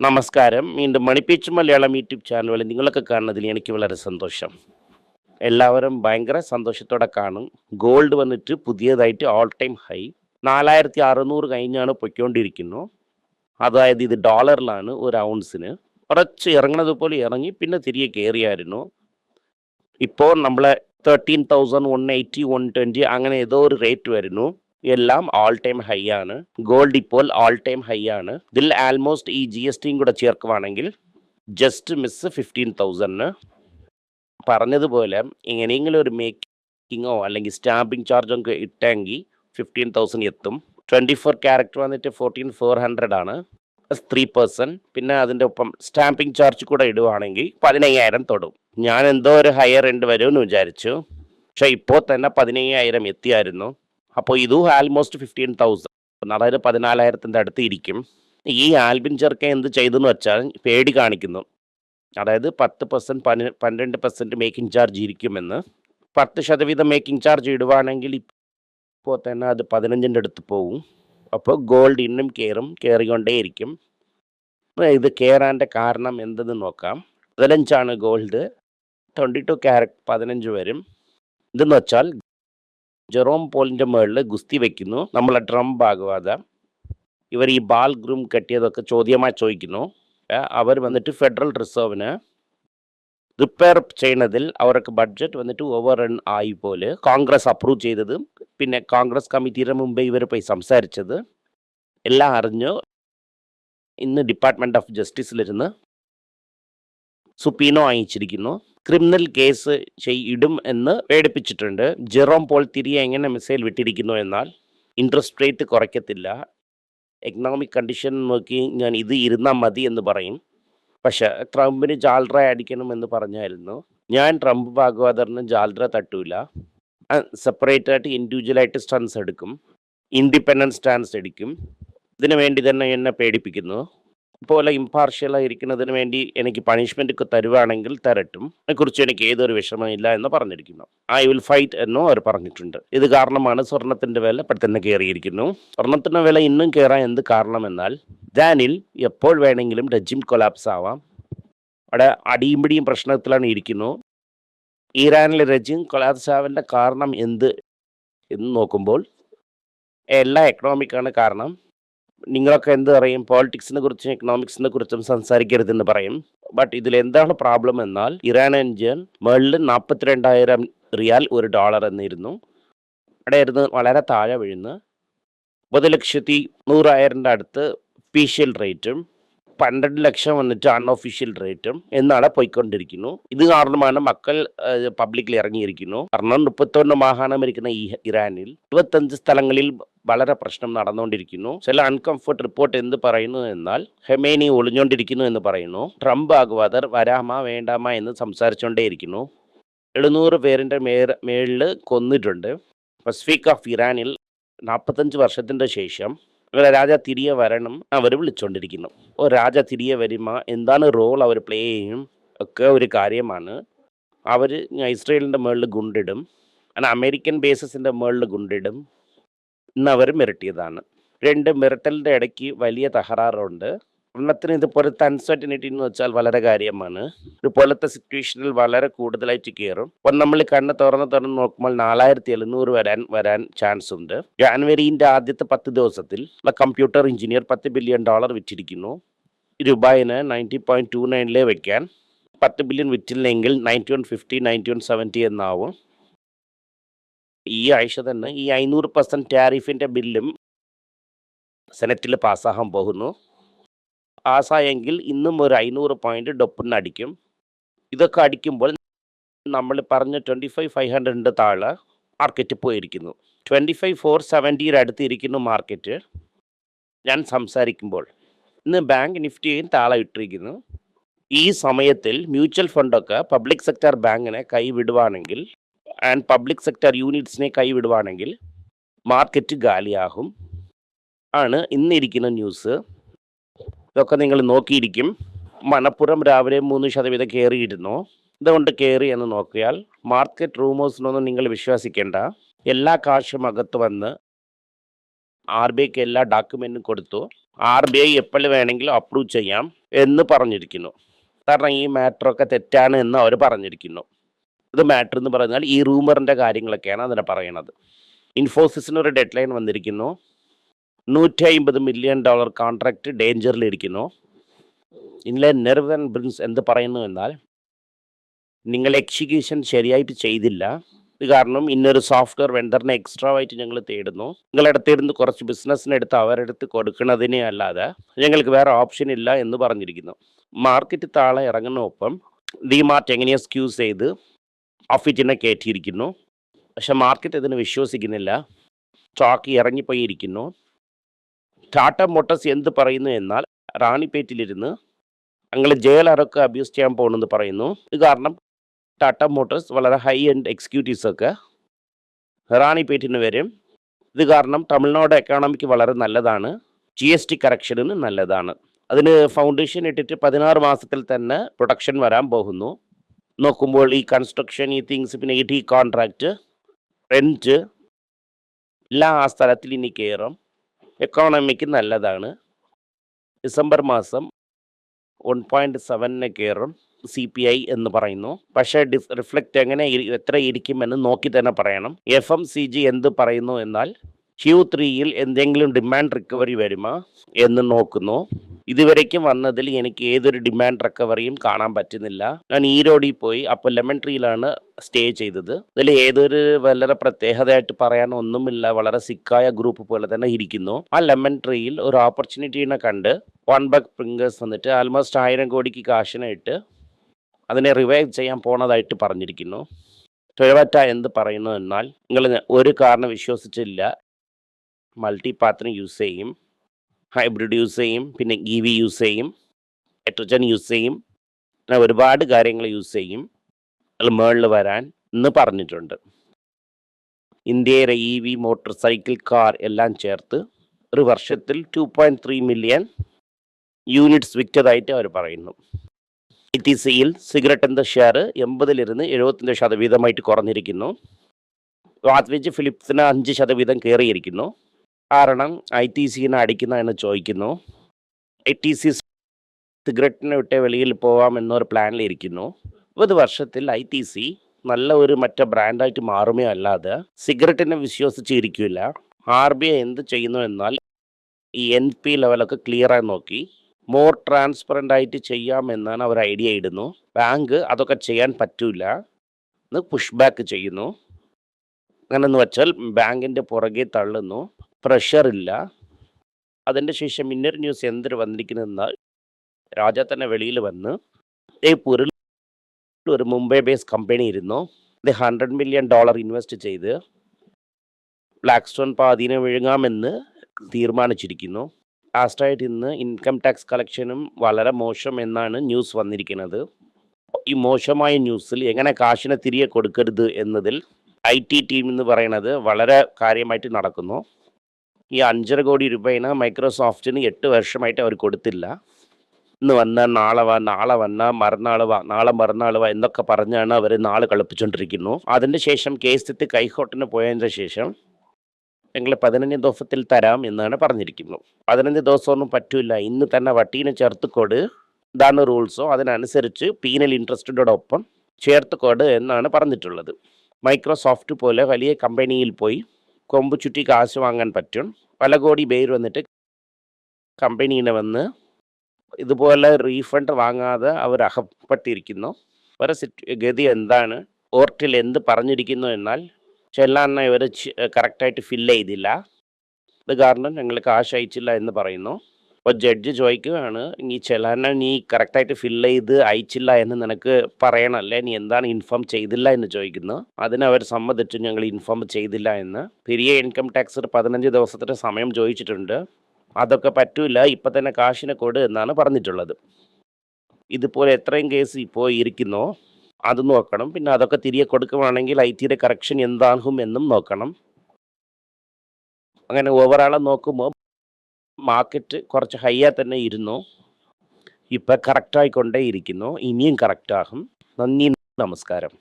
നമസ്കാരം. വീണ്ടും മണിപ്പീച്ച് Malayalam YouTube channel വഴി നിങ്ങളൊക്കെ കാണുന്നതിൽ എനിക്ക് വളരെ സന്തോഷം. എല്ലാവരും ഭയങ്കര സന്തോഷത്തോടെ കാണും. ഗോൾഡ് വന്നിട്ട് പുതിയതായിട്ട് ഓൾ ടൈം ഹൈ നാലായിരത്തി അറുന്നൂറ് കഴിഞ്ഞാണ് പൊയ്ക്കൊണ്ടിരിക്കുന്നു. അതായത് ഇത് ഡോളറിലാണ് ഒരു ഔൺസിന് കുറച്ച് ഇറങ്ങുന്നത് പോലെ ഇറങ്ങി പിന്നെ തിരികെ കയറിയായിരുന്നു ഇപ്പോൾ നമ്മളെ thirteen thousand one eighty one twenty അങ്ങനെ ഏതോ ഒരു റേറ്റ് വരുന്നു. എല്ലാം ഓൾ ടൈം ഹൈ ആണ്. ഗോൾഡ് ഇപ്പോൾ ഓൾ ടൈം ഹൈ ആണ്. ഇതിൽ ആൽമോസ്റ്റ് ഈ ജി എസ് ടിയും കൂടെ ചേർക്കുവാണെങ്കിൽ ജസ്റ്റ് മിസ് ഫിഫ്റ്റീൻ തൗസൻഡിന് പറഞ്ഞതുപോലെ എങ്ങനെയെങ്കിലും ഒരു മേക്കിങ്ങോ അല്ലെങ്കിൽ സ്റ്റാമ്പിംഗ് ചാർജോ ഒക്കെ ഇട്ടെങ്കിൽ ഫിഫ്റ്റീൻ തൗസൻഡ് എത്തും. ട്വന്റി ഫോർ ക്യാരക്ടർ വന്നിട്ട് ഫോർട്ടീൻ ഫോർ ഹൺഡ്രഡ് ആണ്. ത്രീ പേഴ്സൺ പിന്നെ അതിന്റെ ഒപ്പം സ്റ്റാമ്പിങ് ചാർജ് കൂടെ ഇടുവാണെങ്കിൽ പതിനയ്യായിരം തൊടും. ഞാൻ എന്തോ ഒരു ഹയർ എൻഡ് വരുമെന്ന് വിചാരിച്ചു. പക്ഷേ ഇപ്പോൾ തന്നെ പതിനയ്യായിരം എത്തിയായിരുന്നു. അപ്പോൾ ഇതും ആൽമോസ്റ്റ് ഫിഫ്റ്റീൻ തൗസൻഡ് അതായത് പതിനാലായിരത്തിന്റെ അടുത്ത് ഇരിക്കും. ഈ ആൽബിൻ ചെറുക്ക എന്ത് ചെയ്തെന്ന് വെച്ചാൽ പേടി കാണിക്കുന്നു. അതായത് പത്ത് പെർസെന്റ് പനി പന്ത്രണ്ട് പെർസെന്റ് മേക്കിംഗ് ചാർജ് ഇരിക്കുമെന്ന്. പത്ത് ശതവീതം മേക്കിംഗ് ചാർജ് ഇടുവാണെങ്കിൽ ഇപ്പോൾ തന്നെ അത് പതിനഞ്ചിന്റെ അടുത്ത് പോകും അപ്പോൾ ഗോൾഡ് ഇന്നും കയറും കയറിക്കൊണ്ടേയിരിക്കും ഇത് കയറാന്റെ കാരണം എന്തെന്ന് നോക്കാം. പതിനഞ്ചാണ് ഗോൾഡ് ട്വന്റി ടു ക്യാരറ്റ് പതിനഞ്ച് വരും. ഇതെന്ന് വെച്ചാൽ ജെറോം പോളിന്റെ മുകളിൽ ഗുസ്തി വെക്കുന്നു. നമ്മളെ ഡ്രം ഭാഗവാദം ഇവർ ഈ ബാൽ ഗ്രൂം കെട്ടിയതൊക്കെ ചോദ്യമായി ചോദിക്കുന്നു. അവർ വന്നിട്ട് ഫെഡറൽ റിസർവിന് റിപ്പയർ ചെയ്യുന്നതിൽ അവർക്ക് ബഡ്ജറ്റ് വന്നിട്ട് ഓവർ റൺ ആയി പോലെ കോൺഗ്രസ് അപ്രൂവ് ചെയ്തത്. പിന്നെ കോൺഗ്രസ് കമ്മിറ്റിയുടെ മുമ്പേ ഇവർ പോയി സംസാരിച്ചത്. എല്ലാം അറിഞ്ഞു ഇന്ന് ഡിപ്പാർട്ട്മെന്റ് ഓഫ് ജസ്റ്റിസിലിരുന്ന് സുപ്പീനോ അയച്ചിരിക്കുന്നു. ക്രിമിനൽ കേസ് ചെയ്യിടും എന്ന് പേടിപ്പിച്ചിട്ടുണ്ട്. ജെറോം പോൾ തിരികെ എങ്ങനെ മിസൈൽ വിട്ടിരിക്കുന്നു എന്നാൽ ഇൻട്രസ്റ്റ് റേറ്റ് കുറയ്ക്കത്തില്ല. എക്കണോമിക് കണ്ടീഷൻ നോക്കി ഞാൻ ഇത് ഇരുന്നാൽ മതി എന്ന് പറയും. പക്ഷെ ട്രംപിന് ജാൽറ അടിക്കണം എന്ന് പറഞ്ഞായിരുന്നു. ഞാൻ ട്രംപ് ഭാഗവതറിന് ജാൽറ തട്ടൂല. സെപ്പറേറ്റ് ആയിട്ട് ഇൻഡിവിജ്വലായിട്ട് സ്റ്റാൻസ് എടുക്കും. ഇൻഡിപെൻഡൻസ് സ്റ്റാൻസ് എടുക്കും. ഇതിനു വേണ്ടി തന്നെ എന്നെ പേടിപ്പിക്കുന്നു. പോലെ ഇമ്പാർഷ്യലായി ഇരിക്കുന്നതിന് വേണ്ടി എനിക്ക് പണിഷ്മെന്റ് തരുവാണെങ്കിൽ തരട്ടും. അതിനെക്കുറിച്ച് എനിക്ക് ഏതൊരു വിഷമമില്ല എന്ന് പറഞ്ഞിരിക്കുന്നു. ഐ വിൽ ഫൈറ്റ് എന്നും അവർ പറഞ്ഞിട്ടുണ്ട്. ഇത് കാരണമാണ് സ്വർണത്തിന്റെ വില പെട്ടെന്ന് കയറിയിരിക്കുന്നു. സ്വർണത്തിന്റെ വില ഇന്നും കയറാൻ എന്ത് കാരണമെന്നാൽ ദാനിൽ എപ്പോൾ വേണമെങ്കിലും രജിം കൊലാപ്സ് ആവാം. അവിടെ അടിയും പിടിയും പ്രശ്നത്തിലാണ് ഇരിക്കുന്നു. ഇറാനിലെ രജിം കൊലാപ്സ് ആവേണ്ട കാരണം എന്ത് എന്ന് നോക്കുമ്പോൾ എല്ലാ എക്കണോമിക്കാണ് കാരണം. നിങ്ങളൊക്കെ എന്ത് പറയും? പോളിറ്റിക്സിനെ കുറിച്ചും എക്കണോമിക്സിനെ കുറിച്ചും സംസാരിക്കരുതെന്ന് പറയും. ബട്ട് ഇതിൽ എന്താണ് പ്രോബ്ലം എന്നാൽ ഇറാൻ എൻജിൻ മേളിൽ നാൽപ്പത്തിരണ്ടായിരം റിയാൽ ഒരു ഡോളർ എന്നിരുന്നു. അവിടെ ഇരുന്ന് വളരെ താഴെ വീഴുന്നു മുപ്പത് ലക്ഷത്തി നൂറായിരന്റെ അടുത്ത് ഫീഷ്യൽ റേറ്റും പന്ത്രണ്ട് ലക്ഷം വന്നിട്ട് അൺഒഫീഷ്യൽ റേറ്റും എന്നാണ് പോയിക്കൊണ്ടിരിക്കുന്നു. ഇത് കാരണമാണ് മക്കൾ പബ്ലിക്കിൽ ഇറങ്ങിയിരിക്കുന്നു. കാരണം മുപ്പത്തൊന്ന് മാഹാണം ഇരിക്കുന്ന ഇറാനിൽ ഇരുപത്തഞ്ച് സ്ഥലങ്ങളിൽ വളരെ പ്രശ്നം നടന്നുകൊണ്ടിരിക്കുന്നു. ചില അൺകംഫർട്ട് റിപ്പോർട്ട് എന്ത് പറയുന്നു എന്നാൽ ഹെമേനി ഒളിഞ്ഞുകൊണ്ടിരിക്കുന്നു എന്ന് പറയുന്നു. ട്രംപ് ആഗ്വാദർ വരാമ വേണ്ടാമ എന്ന് സംസാരിച്ചുകൊണ്ടേയിരിക്കുന്നു. എഴുന്നൂറ് പേരിന്റെ മേ മേളിൽ കൊന്നിട്ടുണ്ട്. പസഫിക് ഓഫ് ഇറാനിൽ നാൽപ്പത്തഞ്ച് വർഷത്തിന്റെ ശേഷം രാജ തിരികെ വരണം അവർ വിളിച്ചുകൊണ്ടിരിക്കുന്നു ഓ രാജ തിരികെ വരുമ. എന്താണ് റോൾ അവർ പ്ലേ ചെയ്യും? ഒക്കെ ഒരു കാര്യമാണ്. അവർ ഇസ്രയേലിന്റെ മുകളിൽ ഗുണ്ടിടും. അങ്ങനെ അമേരിക്കൻ ബേസസിന്റെ മുകളിൽ ഗുണ്ടിടും. ഇന്ന് അവർ മിരട്ടിയതാണ്. രണ്ട് മിരട്ടലിന്റെ ഇടയ്ക്ക് വലിയ തകരാറുണ്ട്. ഒന്നത്തിന് ഇതുപോലത്തെ അൺസർട്ടനിറ്റി എന്ന് വെച്ചാൽ വളരെ കാര്യമാണ്. ഇതുപോലത്തെ സിറ്റുവേഷനിൽ വളരെ കൂടുതലായിട്ട് കയറും അപ്പം നമ്മൾ കണ്ണ് തുറന്ന് തുറന്ന് നോക്കുമ്പോൾ നാലായിരത്തി എഴുന്നൂറ് വരാൻ വരാൻ ചാൻസ് ഉണ്ട്. ജാനുവരിന്റെ ആദ്യത്തെ പത്ത് ദിവസത്തിൽ കമ്പ്യൂട്ടർ എഞ്ചിനീയർ പത്ത് ബില്യൺ ഡോളർ വിറ്റിരിക്കുന്നു. രൂപയിന് നയന്റി പോയിന്റ് ടു നയനിലേ വെക്കാൻ. പത്ത് billion വിറ്റില്ലെങ്കിൽ ninety one fifty ninety one seventy എന്നാവും. ഈ ആഴ്ച തന്നെ ഈ അഞ്ഞൂറ് പെർസെന്റ് ടാരിഫിന്റെ ബില്ലും സെനറ്റിൽ പാസ്സാകാൻ പോകുന്നു. പാസ്സായെങ്കിൽ ഇന്നും ഒരു അഞ്ഞൂറ് പോയിന്റ് ഡൊപ്പിന് അടിക്കും. ഇതൊക്കെ അടിക്കുമ്പോൾ നമ്മൾ പറഞ്ഞ ട്വന്റി ഫൈവ് ഫൈവ് ഹൺഡ്രഡിന്റെ താഴെ മാർക്കറ്റ് പോയിരിക്കുന്നു. ട്വന്റി ഫൈവ് ഫോർ സെവന്റിയുടെ അടുത്ത് ഇരിക്കുന്നു മാർക്കറ്റ് ഞാൻ സംസാരിക്കുമ്പോൾ ഇന്ന് ബാങ്ക് നിഫ്റ്റിയും താളെ ഇട്ടിരിക്കുന്നു. ഈ സമയത്തിൽ മ്യൂച്വൽ ഫണ്ടൊക്കെ പബ്ലിക് സെക്ടർ ബാങ്കിനെ കൈവിടുവാണെങ്കിൽ ആൻഡ് പബ്ലിക് സെക്ടർ യൂണിറ്റ്സിനെ കൈവിടുവാണെങ്കിൽ മാർക്കറ്റ് ഗാലിയാകും ആണ് ഇന്നിരിക്കുന്ന ന്യൂസ് ഇതൊക്കെ നിങ്ങൾ നോക്കിയിരിക്കും. മണപ്പുറം രാവിലെ മൂന്ന് ശതവീതം കയറിയിരുന്നു ഇതുകൊണ്ട് കയറി എന്ന് നോക്കിയാൽ മാർക്കറ്റ് റൂമേഴ്സിനൊന്നും നിങ്ങൾ വിശ്വസിക്കേണ്ട. എല്ലാ കാശും അകത്ത് വന്ന് ആർ ബി ഐക്ക് എല്ലാ ഡോക്യുമെന്റും കൊടുത്തു. ആർ ബി ഐ എപ്പോൾ വേണമെങ്കിലും അപ്രൂവ് ചെയ്യാം എന്ന് പറഞ്ഞിരിക്കുന്നു. കാരണം ഈ മാറ്ററൊക്കെ തെറ്റാണ് എന്ന് അവർ പറഞ്ഞിരിക്കുന്നു. ഇത് മാറ്റർ എന്ന് പറഞ്ഞാൽ ഈ റൂമറിന്റെ കാര്യങ്ങളൊക്കെയാണ് അതിനെ പറയണത്. ഇൻഫോസിസിന് ഒരു ഡെഡ് ലൈൻ വന്നിരിക്കുന്നു. നൂറ്റി അമ്പത് മില്യൺ ഡോളർ കോൺട്രാക്റ്റ് ഡേഞ്ചറിലിരിക്കുന്നു ഇന്നലെ നെർവൻ ബ്രിൻസ് എന്ത് പറയുന്നു എന്നാൽ നിങ്ങൾ എക്സിക്യൂഷൻ ശരിയായിട്ട് ചെയ്തില്ല. കാരണം ഇന്നൊരു സോഫ്റ്റ്വെയർ വെണ്ടറിനെ എക്സ്ട്രാ ആയിട്ട് ഞങ്ങൾ തേടുന്നു. നിങ്ങളടുത്തിരുന്ന് കുറച്ച് ബിസിനസ്സിനെടുത്ത് അവരെടുത്ത് കൊടുക്കുന്നതിനെ അല്ലാതെ ഞങ്ങൾക്ക് വേറെ ഓപ്ഷൻ ഇല്ല എന്ന് പറഞ്ഞിരിക്കുന്നു. മാർക്കറ്റ് താളെ ഇറങ്ങുന്ന ഒപ്പം ഡിമാർട്ട് എങ്ങനെയാ സ്ക്യൂസ് ചെയ്ത് ഓഫീറ്റിനെ കയറ്റിയിരിക്കുന്നു. പക്ഷെ മാർക്കറ്റ് ഇതിന് വിശ്വസിക്കുന്നില്ല. സ്റ്റോക്ക് ഇറങ്ങിപ്പോയിരിക്കുന്നു. ടാറ്റ മോട്ടോഴ്സ് എന്ത് പറയുന്നു എന്നാൽ റാണിപ്പേറ്റിലിരുന്ന് ഞങ്ങൾ ജയിലറൊക്കെ അബ്യൂസ് ചെയ്യാൻ പോകണമെന്ന് പറയുന്നു. ഇത് കാരണം ടാറ്റ മോട്ടോഴ്സ് വളരെ ഹൈ എൻഡ് എക്സിക്യൂട്ടീവ്സൊക്കെ റാണിപ്പേറ്റിന് വരും. ഇത് കാരണം തമിഴ്നാട് എക്കോണമിക്ക് വളരെ നല്ലതാണ്. ജി എസ് ടി കറക്ഷനിന് നല്ലതാണ്. അതിന് ഫൗണ്ടേഷൻ ഇട്ടിട്ട് പതിനാറ് മാസത്തിൽ തന്നെ പ്രൊഡക്ഷൻ വരാൻ പോകുന്നു. നോക്കുമ്പോൾ ഈ കൺസ്ട്രക്ഷൻ ഈ തിങ്സ് പിന്നെ ഈ ടി കോൺട്രാക്റ്റ് റെന്റ് എല്ലാം ആ സ്ഥലത്തിൽ ഇനി കയറും എക്കോണമിക്ക് നല്ലതാണ്. ഡിസംബർ മാസം വൺ പോയിന്റ് സെവനിന് കയറും സി പി ഐ എന്ന് പറയുന്നു. പക്ഷേ ഡിസ് റിഫ്ലക്റ്റ് എങ്ങനെ എത്ര ഇരിക്കുമെന്ന് നോക്കി തന്നെ പറയണം. എഫ് എം സി ജി എന്ത് പറയുന്നു എന്നാൽ ക്യൂ ത്രീയിൽ എന്തെങ്കിലും ഡിമാൻഡ് റിക്കവറി വരുമോ എന്ന് നോക്കുന്നു. ഇതുവരേക്കും വന്നതിൽ എനിക്ക് ഏതൊരു ഡിമാൻഡ് റിക്കവറിയും കാണാൻ പറ്റുന്നില്ല. ഞാൻ ഈരോഡിൽ പോയി അപ്പോൾ ലെമൺ ട്രീയിലാണ് സ്റ്റേ ചെയ്തത്. ഇതിൽ ഏതൊരു വളരെ പ്രത്യേകതയായിട്ട് പറയാൻ ഒന്നുമില്ല. വളരെ സിക്കായ ഗ്രൂപ്പ് പോലെ തന്നെ ഇരിക്കുന്നു. ആ ലെമൺ ട്രീയിൽ ഒരു ഓപ്പർച്യൂണിറ്റീനെ കണ്ട് വൺ ബക്ക് പ്രിങ്കേഴ്സ് വന്നിട്ട് ആൽമോസ്റ്റ് ആയിരം കോടിക്ക് കാശിനെ ഇട്ട് അതിനെ റിവൈവ് ചെയ്യാൻ പോണതായിട്ട് പറഞ്ഞിരിക്കുന്നു. ടൊയോറ്റ എന്ത് പറയുന്നു എന്നാൽ നിങ്ങൾ ഒരു കാരണം വിശ്വസിച്ചില്ല. മൾട്ടി പാത്രം യൂസ് ചെയ്യും. ഹൈബ്രിഡ് യൂസ് ചെയ്യും പിന്നെ ഇ വി യൂസ് ചെയ്യും ഹൈഡ്രജൻ യൂസ് ചെയ്യും അങ്ങനെ ഒരുപാട് കാര്യങ്ങൾ യൂസ് ചെയ്യും. അത് മേളിൽ വരാൻ എന്ന് പറഞ്ഞിട്ടുണ്ട്. ഇന്ത്യയിലെ E V motorcycle car എല്ലാം ചേർത്ത് ഒരു വർഷത്തിൽ two point three million units വിറ്റതായിട്ട് അവർ പറയുന്നു. ഇ ടി സിയിൽ സിഗരറ്റിന്റെ ഷെയർ എൺപതിലിരുന്ന് എഴുപത്തഞ്ച് ശതവീതമായിട്ട് കുറഞ്ഞിരിക്കുന്നു. വാത്വിജ് ഫിലിപ്സിന് അഞ്ച് ശതവീതം കയറിയിരിക്കുന്നു. കാരണം ഐ ടി സിന് അടിക്കുന്ന എന്ന് ചോദിക്കുന്നു. ഐ ടി സി സിഗരറ്റിനെ വിട്ട് വെളിയിൽ പോവാം എന്നൊരു പ്ലാനിലിരിക്കുന്നു ഇരുപത് വർഷത്തിൽ ഐ ടി സി നല്ല ഒരു മറ്റേ ബ്രാൻഡായിട്ട് മാറുമേ അല്ലാതെ സിഗരറ്റിനെ വിശ്വസിച്ചിരിക്കില്ല. ആർ ബി ഐ എന്ത് ചെയ്യുന്നു എന്നാൽ ഈ എൻ പി ലെവലൊക്കെ ക്ലിയറായി നോക്കി. മോർ ട്രാൻസ്പെറന്റ് ആയിട്ട് ചെയ്യാമെന്നാണ് അവർ ഐഡിയ ഇടുന്നു. ബാങ്ക് അതൊക്കെ ചെയ്യാൻ പറ്റൂല. എന്ന് പുഷ് ബാക്ക് ചെയ്യുന്നു. അങ്ങനെന്ന് വെച്ചാൽ ബാങ്കിന്റെ പുറകെ തള്ളുന്നു. പ്രഷർ ഇല്ല അതിന്റെ ശേഷം ഇന്നർ ന്യൂസ് എന്തിന് വന്നിരിക്കുന്നതെന്നാൽ രാജ തന്നെ വെളിയിൽ വന്ന് ജയ്പൂരിൽ ഒരു മുംബൈ ബേസ് കമ്പനി ഇരുന്നു. അത് ഹൺഡ്രഡ് മില്യൺ ഡോളർ ഇൻവെസ്റ്റ് ചെയ്ത് ബ്ലാക്ക് സ്റ്റോൺ പാതീനം വിഴുങ്ങാമെന്ന് തീരുമാനിച്ചിരിക്കുന്നു. ലാസ്റ്റായിട്ട് ഇന്ന് ഇൻകം ടാക്സ് കളക്ഷനും വളരെ മോശം എന്നാണ് ന്യൂസ് വന്നിരിക്കുന്നത്. ഈ മോശമായ ന്യൂസിൽ എങ്ങനെ കാശിനെ തിരികെ കൊടുക്കരുത് എന്നതിൽ ഐ ടി ടീം എന്ന് പറയുന്നത് വളരെ കാര്യമായിട്ട് നടക്കുന്നു. ഈ അഞ്ചര കോടി രൂപയിന് മൈക്രോസോഫ്റ്റിന് എട്ട് വർഷമായിട്ട് അവർ കൊടുത്തില്ല. ഇന്ന് വന്ന നാളെ വാ നാളെ വന്ന മറുനാൾ വാ നാളെ മറുനാൾ വാ എന്നൊക്കെ പറഞ്ഞാണ് അവർ നാളെ കളിപ്പിച്ചുകൊണ്ടിരിക്കുന്നു അതിന്റെ ശേഷം കേസ് എത്തി കൈക്കോട്ടിന് പോയതിന് ശേഷം ഞങ്ങൾ പതിനഞ്ച് ദിവസത്തിൽ തരാം എന്നാണ് പറഞ്ഞിരിക്കുന്നു. പതിനഞ്ച് ദിവസമൊന്നും പറ്റൂല. ഇന്ന് തന്നെ വട്ടീനെ ചേർത്തുകൊട് ഇതാണ് റൂൾസോ. അതിനനുസരിച്ച് പീനൽ ഇൻട്രസ്റ്റോടൊപ്പം ചേർത്തുകൊട് എന്നാണ് പറഞ്ഞിട്ടുള്ളത്. മൈക്രോസോഫ്റ്റ് പോലെ വലിയ കമ്പനിയിൽ പോയി കൊമ്പ് ചുറ്റി കാശ് വാങ്ങാൻ പറ്റും. പല കോടി പേര് വന്നിട്ട് കമ്പനീനെ വന്ന് ഇതുപോലെ റീഫണ്ട് വാങ്ങാതെ അവർ അഹപ്പെട്ടിരിക്കുന്നു. സിറ്റ് ഗതി എന്താണ്? ഓർട്ടിൽ എന്ത് പറഞ്ഞിരിക്കുന്നു എന്നാൽ ചെല്ലാന്ന ഇവർ കറക്റ്റായിട്ട് ഫില്ല് ചെയ്തില്ല. ഇത് കാരണം ഞങ്ങൾ കാശ് അയച്ചില്ല എന്ന് പറയുന്നു. അപ്പോൾ ജഡ്ജ് ചോദിക്കുകയാണ് നീ ചെലാനെ നീ കറക്റ്റായിട്ട് ഫില്ല് ചെയ്ത് അയച്ചില്ല എന്ന് നിനക്ക് പറയണമല്ലേ നീ എന്താണ് ഇൻഫോം ചെയ്തില്ല എന്ന് ചോദിക്കുന്നു. അതിന് അവർ സമ്മതിച്ചു ഞങ്ങൾ ഇൻഫോം ചെയ്തില്ല എന്ന്. പെരിയ ഇൻകം ടാക്സ് പതിനഞ്ച് ദിവസത്തെ സമയം ചോദിച്ചിട്ടുണ്ട്. അതൊക്കെ പറ്റൂല ഇപ്പം തന്നെ കാശിനെ കൊടു എന്നാണ് പറഞ്ഞിട്ടുള്ളത്. ഇതുപോലെ എത്രയും കേസ് ഇപ്പോൾ ഇരിക്കുന്നോ. അത് നോക്കണം. പിന്നെ അതൊക്കെ തിരികെ കൊടുക്കുവാണെങ്കിൽ ഐ ടിയുടെ കറക്ഷൻ എന്താകും എന്നും നോക്കണം. അങ്ങനെ ഓവറാളെ നോക്കുമ്പോൾ മാർക്കറ്റ് കുറച്ച് ഹൈയാ തന്നെ ഇരുന്നു. ഇപ്പം കറക്റ്റായിക്കൊണ്ടേ ഇരിക്കുന്നു ഇനിയും കറക്റ്റാകും നന്ദി നമസ്കാരം.